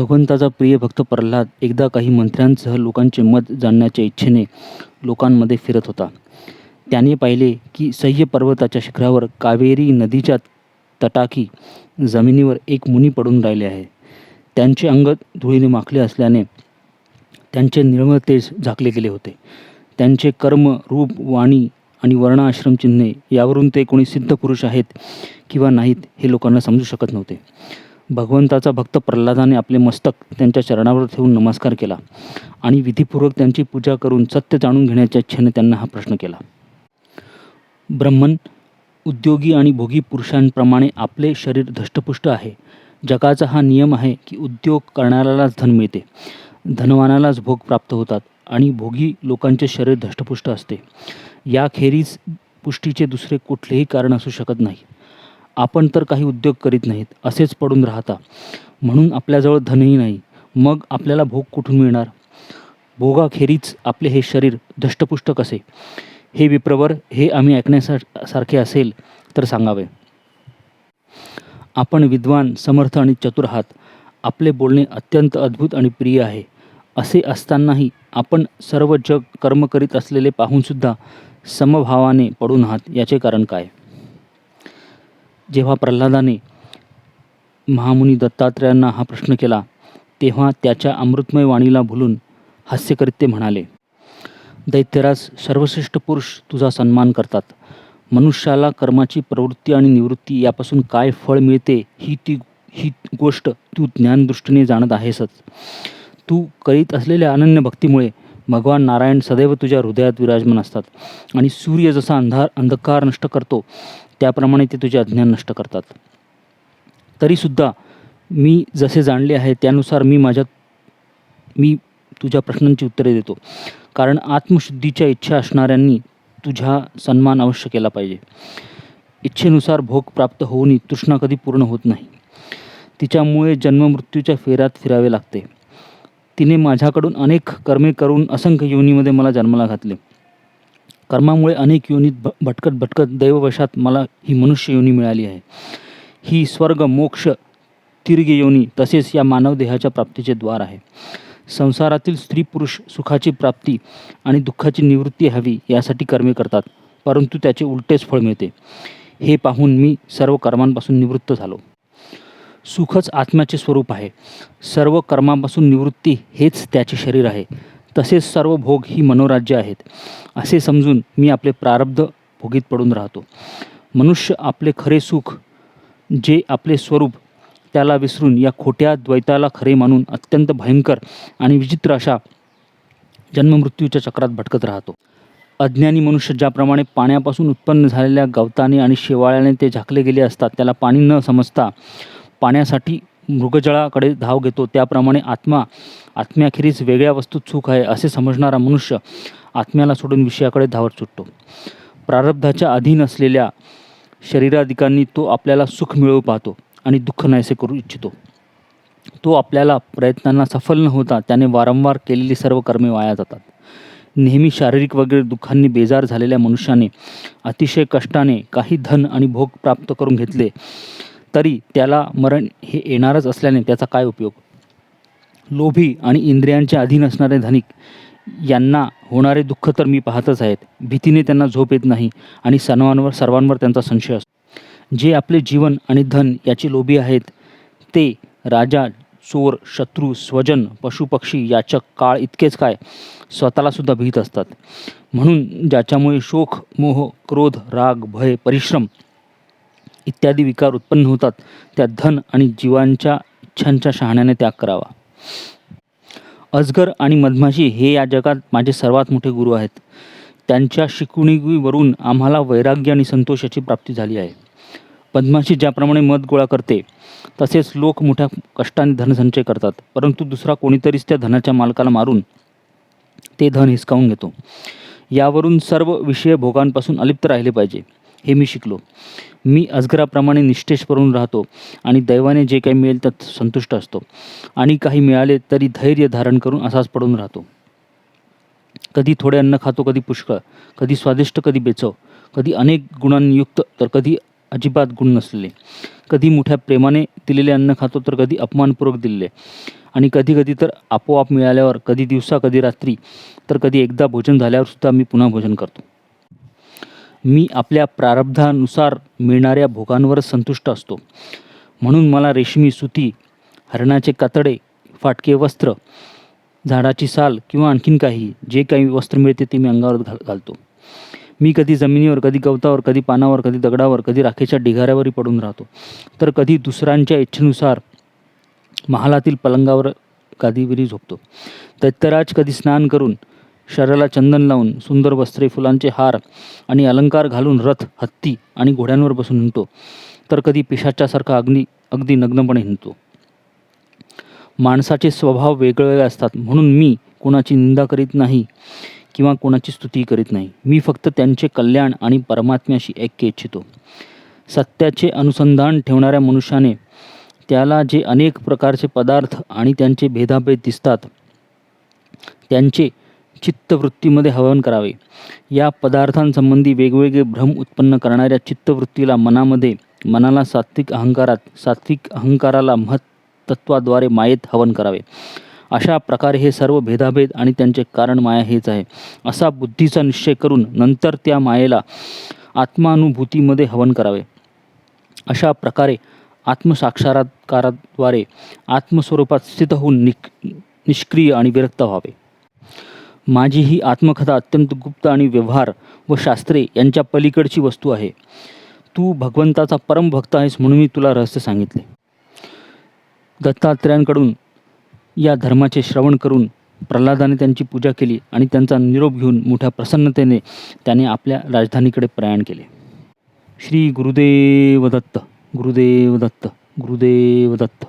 भगवंताचा प्रिय भक्त प्रल्हाद एकदा काही मंत्र्यांसह लोकांचे मत जाणण्याच्या इच्छेने लोकांमध्ये फिरत होता. त्याने पाहिले की सह्य पर्वताच्या शिखरावर कावेरी नदीच्या तटाकी जमिनीवर एक मुनी पडून राहिले आहे. त्यांचे अंग धुळीने माखले असल्याने त्यांचे निर्मळ तेज झाकले गेले होते. त्यांचे कर्म रूप वाणी आणि वर्णाश्रम चिन्हे यावरून ते कोणी सिद्ध पुरुष आहेत किंवा नाहीत हे लोकांना समजू शकत नव्हते. भगवंताचा भक्त प्रल्हादाने आपले मस्तक त्यांच्या चरणावर ठेवून नमस्कार केला आणि विधीपूर्वक त्यांची पूजा करून सत्य जाणून घेण्याच्या इच्छेने त्यांना हा प्रश्न केला. ब्रह्मन उद्योगी आणि भोगी पुरुषांप्रमाणे आपले शरीर धष्टपुष्ट आहे. जगाचा हा नियम आहे की उद्योग करणाऱ्यालाच धन मिळते. धनवानालाच भोग प्राप्त होतात आणि भोगी लोकांचे शरीर धष्टपुष्ट असते. याखेरीज पुष्टीचे दुसरे कुठलेही कारण असू शकत नाही. आपण तर काही उद्योग करीत नाहीत असेच पडून राहता. म्हणून आपल्याजवळ धनही नाही. मग आपल्याला भोग कुठून मिळणार? भोगाखेरीज आपले हे शरीर धष्टपुष्ट कसे हे विप्रवर हे आम्ही ऐकण्यासा सारखे असेल तर सांगावे. आपण विद्वान समर्थ आणि चतुर आहात. आपले बोलणे अत्यंत अद्भुत आणि प्रिय आहे. असे असतानाही आपण सर्व जग कर्म करीत असलेले पाहूनसुद्धा समभावाने पडून आहात. याचे कारण काय? जेव्हा प्रल्हादाने महामुनी दत्तात्रेयांना हा प्रश्न केला तेव्हा त्याच्या अमृतमय वाणीला भुलून हास्य करीत ते म्हणाले दैत्यराज सर्वश्रेष्ठ पुरुष तुझा सन्मान करतात. मनुष्याला कर्माची प्रवृत्ती आणि निवृत्ती यापासून काय फळ मिळते ही ती ही गोष्ट तू ज्ञानदृष्टीने जाणत आहेसच. तू करीत असलेल्या अनन्य भक्तीमुळे भगवान नारायण सदैव तुझ्या हृदयात विराजमान असतात आणि सूर्य जसा अंधार अंधकार नष्ट करतो त्याप्रमाणे ते तुझे अज्ञान नष्ट करतात. तरीसुद्धा मी जसे जाणले आहे त्यानुसार मी माझ्या मी तुझ्या प्रश्नांची उत्तरे देतो. कारण आत्मशुद्धीच्या इच्छा असणाऱ्यांनी तुझ्या सन्मान अवश्य केला पाहिजे. इच्छेनुसार भोग प्राप्त होऊनही तृष्णा कधी पूर्ण होत नाही. तिच्यामुळे जन्ममृत्यूच्या फेऱ्यात फिरावे लागते. तिने माझ्याकडून अनेक कर्मे करून असंख्य योनीमध्ये मला जन्माला घातले. कर्मामुळे अनेक योनीत भ भटकत भटकत दैववशात मला ही मनुष्य योनी मिळाली आहे. ही स्वर्ग मोक्ष तिर्गे योनी तसेच या मानव देहाच्या प्राप्तीचे द्वार आहे. संसारातील स्त्री पुरुष सुखाची प्राप्ती आणि दुःखाची निवृत्ती हवी यासाठी कर्मे करतात परंतु त्याचे उलटेच फळ मिळते. हे पाहून मी सर्व कर्मांपासून निवृत्त झालो. सुखच आत्म्याचे स्वरूप आहे. सर्व कर्मापासून निवृत्ती हेच त्याचे शरीर आहे. तसेच सर्व भोग ही मनोराज्य आहेत असे समजून मी आपले प्रारब्ध भोगीत पडून राहतो. मनुष्य आपले खरे सुख जे आपले स्वरूप त्याला विसरून या खोट्या द्वैताला खरे मानून अत्यंत भयंकर आणि विचित्र अशा जन्ममृत्यूच्या चक्रात भटकत राहतो. अज्ञानी मनुष्य ज्याप्रमाणे पाण्यापासून उत्पन्न झालेल्या गवताने आणि शेवाळ्याने ते झाकले गेले असतात त्याला पाणी न समजता पाण्यासाठी मृगजळाकडे धाव घेतो. त्याप्रमाणे आत्मा आत्म्याखेरीज वेगळ्या वस्तूत सुख आहे असे समजणारा मनुष्य आत्म्याला सोडून विषयाकडे धावत सुटतो. प्रारब्धाच्या अधीन असलेल्या शरीराधिकांनी तो आपल्याला सुख मिळवू पाहतो आणि दुःख नाहीसे करू इच्छितो. तो आपल्याला प्रयत्नांना सफल न होता त्याने वारंवार केलेली सर्व कर्मे वाया जातात. नेहमी शारीरिक वगैरे दुःखांनी बेजार झालेल्या मनुष्याने अतिशय कष्टाने काही धन आणि भोग प्राप्त करून घेतले. तरी त्याला मरण हे येणारच असल्याने त्याचा काय उपयोग? लोभी आणि इंद्रियांच्या अधीन असणारे धनिक यांना होणारे दुःख तर मी पाहतच आहेत. भीतीने त्यांना झोप येत नाही आणि सर्वांवर सर्वांवर त्यांचा संशय असतो. जे आपले जीवन आणि धन याचे लोभी आहेत ते राजा चोर शत्रू स्वजन पशुपक्षी याचक काळ इतकेच काय? स्वतःलासुद्धा भीत असतात. म्हणून ज्याच्यामुळे शोक मोह क्रोध राग भय परिश्रम इत्यादी विकार उत्पन्न होतात. त्या धन आणि जीवांच्या इच्छांच्या शहाण्याने त्याग करावा. अजगर आणि मधमाशी हे या जगात माझे सर्वात मोठे गुरु आहेत. त्यांच्या शिकवणीवरून आम्हाला वैराग्य आणि संतोषाची प्राप्ती झाली आहे. मधमाशी ज्याप्रमाणे मध गोळा करते तसेच लोक मोठ्या कष्टाने धनसंचय करतात. परंतु दुसरा कोणीतरीच त्या धनाच्या मालकाला मारून ते धन हिसकावून घेतो. यावरून सर्व विषय भोगांपासून अलिप्त राहिले पाहिजे. हे मी शिकलो. मी अजगराप्रमाणे निष्ठेश करून राहतो आणि दैवाने जे काही मिळेल त्यात संतुष्ट असतो. आणि काही मिळाले तरी धैर्य धारण करून असाच पडून राहतो. कधी थोडे अन्न खातो कधी पुष्कळ कधी स्वादिष्ट कधी बेचव कधी अनेक गुणांयुक्त तर कधी अजिबात गुण नसलेले. कधी मोठ्या प्रेमाने दिलेले अन्न खातो तर कधी अपमानपूर्वक दिलेले. आणि कधी कधी तर आपोआप मिळाल्यावर कधी दिवसा कधी रात्री तर कधी एकदा भोजन झाल्यावर सुद्धा मी पुन्हा भोजन करतो. मी आपल्या प्रारब्धानुसार मिळणाऱ्या भोगांवरच संतुष्ट असतो. म्हणून मला रेशमी सुती हरणाचे कातडे फाटके वस्त्र झाडाची साल किंवा आणखीन काही जे काही वस्त्र मिळते ते मी अंगावर घाल घालतो. मी कधी जमिनीवर कधी गवतावर कधी पानावर कधी दगडावर कधी राखेच्या ढिगाऱ्यावरही पडून राहतो. तर कधी दुसऱ्यांच्या इच्छेनुसार महालातील पलंगावर गादीवरही झोपतो. दैत्यराज कधी स्नान करून शरीराला चंदन लावून सुंदर वस्त्रे फुलांचे हार आणि अलंकार घालून रथ हत्ती आणि घोड्यांवर बसून हिंडतो. तर कधी पिशाच्यासारखा अग्नी अगदी नग्नपणे हिंडतो. माणसाचे स्वभाव वेगवेगळे असतात. म्हणून मी कोणाची निंदा करीत नाही किंवा कोणाची स्तुती करीत नाही. मी फक्त त्यांचे कल्याण आणि परमात्म्याशी ऐक्य इच्छितो. सत्याचे अनुसंधान ठेवणाऱ्या मनुष्याने त्याला जे अनेक प्रकारचे पदार्थ आणि त्यांचे भेदाभेद दिसतात त्यांचे चित्तवृत्तीमध्ये हवन करावे. या पदार्थांसंबंधी वेगवेगळे भ्रम उत्पन्न करणाऱ्या चित्तवृत्तीला मनामध्ये मनाला सात्विक अहंकारात सात्विक अहंकाराला महत्त्वाद्वारे मायेत हवन करावे. अशा प्रकारे हे सर्व भेदाभेद आणि त्यांचे कारण माया हेच आहे. असा बुद्धीचा निश्चय करून नंतर त्या मायेला आत्मानुभूतीमध्ये हवन करावे. अशा प्रकारे आत्मसाक्षात्काराद्वारे आत्मस्वरूपात स्थित होऊन निक निष्क्रिय आणि विरक्त व्हावे. माझी ही आत्मकथा अत्यंत गुप्त आणि व्यवहार व शास्त्रे यांच्या पलीकडची वस्तू आहे. तू भगवंताचा परम भक्त आहेस म्हणून मी तुला रहस्य सांगितले. दत्तात्रेयांकडून या धर्माचे श्रवण करून प्रल्हादाने त्यांची पूजा केली आणि त्यांचा निरोप घेऊन मोठ्या प्रसन्नतेने त्याने आपल्या राजधानीकडे प्रयाण केले. श्री गुरुदेव दत्त गुरुदेव दत्त गुरुदेव दत्त.